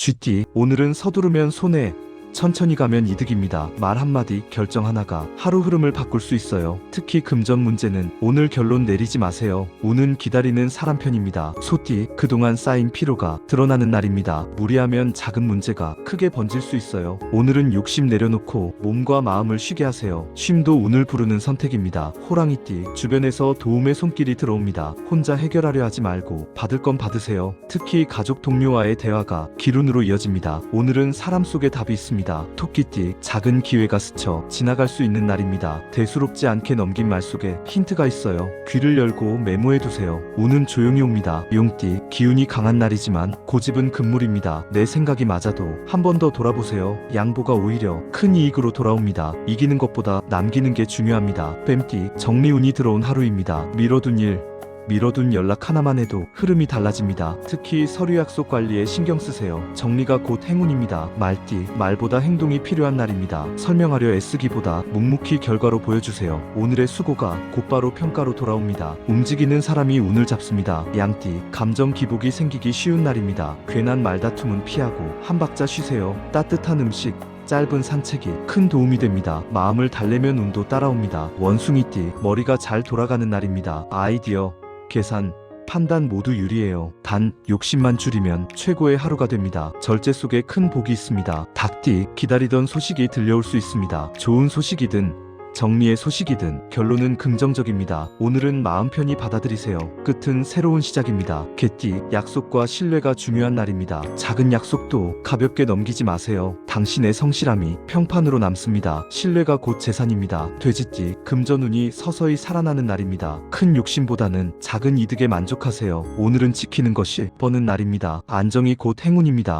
쥐띠 오늘은 서두르면 손해 천천히 가면 이득입니다. 말 한마디 결정 하나가 하루 흐름을 바꿀 수 있어요. 특히 금전 문제는 오늘 결론 내리지 마세요. 운은 기다리는 사람 편입니다. 소띠 그동안 쌓인 피로가 드러나는 날입니다. 무리하면 작은 문제가 크게 번질 수 있어요. 오늘은 욕심 내려놓고 몸과 마음을 쉬게 하세요. 쉼도 운을 부르는 선택입니다. 호랑이띠 주변에서 도움의 손길이 들어옵니다. 혼자 해결하려 하지 말고 받을 건 받으세요. 특히 가족 동료와의 대화가 기운으로 이어집니다. 오늘은 사람 속에 답이 있습 니다. 토끼띠 작은 기회가 스쳐 지나갈 수 있는 날입니다. 대수롭지 않게 넘긴 말 속에 힌트가 있어요. 귀를 열고 메모해 두세요. 운은 조용히 옵니다. 용띠 기운이 강한 날이지만 고집은 금물입니다. 내 생각이 맞아도 한 번 더 돌아보세요. 양보가 오히려 큰 이익으로 돌아옵니다. 이기는 것보다 남기는 게 중요합니다. 뱀띠 정리운이 들어온 하루입니다. 미뤄둔 일 미뤄둔 연락 하나만 해도 흐름이 달라집니다. 특히 서류 약속 관리에 신경 쓰세요. 정리가 곧 행운입니다. 말띠, 말보다 행동이 필요한 날입니다. 설명하려 애쓰기보다 묵묵히 결과로 보여주세요. 오늘의 수고가 곧바로 평가로 돌아옵니다. 움직이는 사람이 운을 잡습니다. 양띠, 감정 기복이 생기기 쉬운 날입니다. 괜한 말다툼은 피하고 한 박자 쉬세요. 따뜻한 음식, 짧은 산책이 큰 도움이 됩니다. 마음을 달래면 운도 따라옵니다. 원숭이띠, 머리가 잘 돌아가는 날입니다. 아이디어, 계산, 판단 모두 유리해요. 단 욕심만 줄이면 최고의 하루가 됩니다. 절제 속에 큰 복이 있습니다. 닭띠 기다리던 소식이 들려올 수 있습니다. 좋은 소식이든 정리의 소식이든 결론은 긍정적입니다. 오늘은 마음 편히 받아들이세요. 끝은 새로운 시작입니다. 개띠 약속과 신뢰가 중요한 날입니다. 작은 약속도 가볍게 넘기지 마세요. 당신의 성실함이 평판으로 남습니다. 신뢰가 곧 재산입니다. 돼지띠 금전운이 서서히 살아나는 날입니다. 큰 욕심보다는 작은 이득에 만족하세요. 오늘은 지키는 것이 버는 날입니다. 안정이 곧 행운입니다.